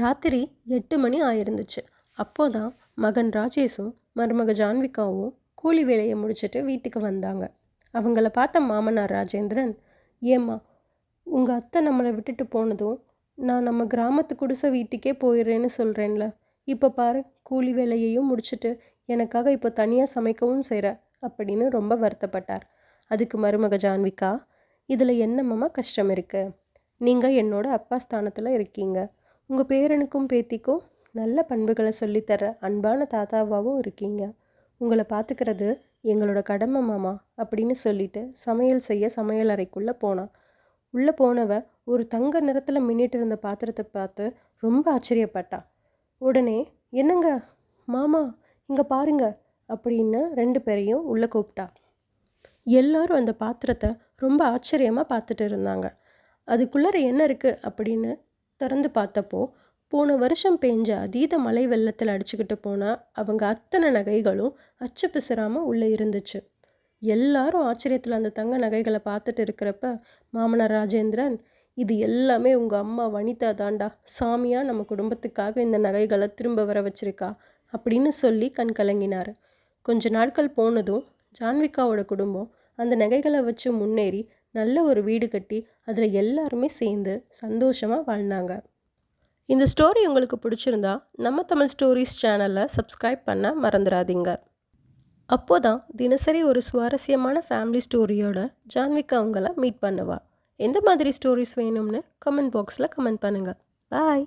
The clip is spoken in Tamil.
ராத்திரி எட்டு மணி ஆயிருந்துச்சு. அப்போதான் மகன் ராஜேஷும் மருமக ஜான்விகாவும் கூலி வேலையை முடிச்சுட்டு வீட்டுக்கு வந்தாங்க. அவங்கள பார்த்த மாமனார் ராஜேந்திரன் ஏம்மா உங்கள் அத்தை நம்மளை விட்டுட்டு போனதும் நான் நம்ம கிராமத்து குடிசை வீட்டுக்கே போயிடுறேன்னு சொல்கிறேன்ல இப்போ பாரு கூலி வேலையையும் முடிச்சுட்டு எனக்காக இப்போ தனியாக சமைக்கவும் செய்கிற அப்படின்னு ரொம்ப வருத்தப்பட்டார். அதுக்கு மருமக ஜான்விகா இதில் என்னம்மா கஷ்டம் இருக்குது நீங்கள் என்னோட அப்பா ஸ்தானத்தில் இருக்கீங்க. உங்கள் பேரனுக்கும் பேத்திக்கும் நல்ல பண்புகளை சொல்லித்தர அன்பான தாத்தாவாகவும் இருக்கீங்க. உங்களை பார்த்துக்கிறது எங்களோட கடமை மாமா அப்படின்னு சொல்லிட்டு சமையல் செய்ய சமையல் அறைக்குள்ளே போனான் உள்ளே போனவ ஒரு தங்க நிறத்தில் மின்னிட்டு இருந்த பாத்திரத்தை பார்த்து ரொம்ப ஆச்சரியப்பட்டா. உடனே என்னங்க? மாமா இங்கே பாருங்க அப்படின்னு ரெண்டு பேரையும் உள்ளே கூப்பிட்டா. எல்லாரும் அந்த பாத்திரத்தை ரொம்ப ஆச்சரியமாக பார்த்துட்டு இருந்தாங்க. அதுக்குள்ளார என்ன இருக்குது அப்படின்னு திறந்து பார்த்தப்போ போன வருஷம் பெஞ்ச அதீத மலை வெள்ளத்தில் அடிச்சுக்கிட்டு போன அவங்க அத்தனை நகைகளும் அச்சு பிசுறாமல் உள்ளே இருந்துச்சு. எல்லாரும் ஆச்சரியத்தில் அந்த தங்க நகைகளை பார்த்துட்டு இருக்கிறப்ப மாமனார் ராஜேந்திரன் இது எல்லாமே உங்கள் அம்மா வனிதா தாண்டா சாமியாக நம்ம குடும்பத்துக்காக இந்த நகைகளை திரும்ப வர வச்சுருக்கா அப்படின்னு சொல்லி கண் கலங்கினார். கொஞ்ச நாட்கள் போனதும் ஜான்விகாவோட குடும்பம் அந்த நகைகளை வச்சு முன்னேறி நல்ல ஒரு வீடு கட்டி அதில் எல்லாருமே சேர்ந்து சந்தோஷமாக வாழ்ந்தாங்க. இந்த ஸ்டோரி உங்களுக்கு பிடிச்சிருந்தா நம்ம தமிழ் ஸ்டோரிஸ் சேனலை சப்ஸ்கிரைப் பண்ண மறந்துடாதீங்க. அப்போதான் தினசரி ஒரு சுவாரஸ்யமான ஃபேமிலி ஸ்டோரியோட ஜான்விகா உங்களை மீட் பண்ணுவா. எந்த மாதிரி ஸ்டோரிஸ் வேணும்னு கமெண்ட் பாக்ஸில் கமெண்ட் பண்ணுங்கள் பாய்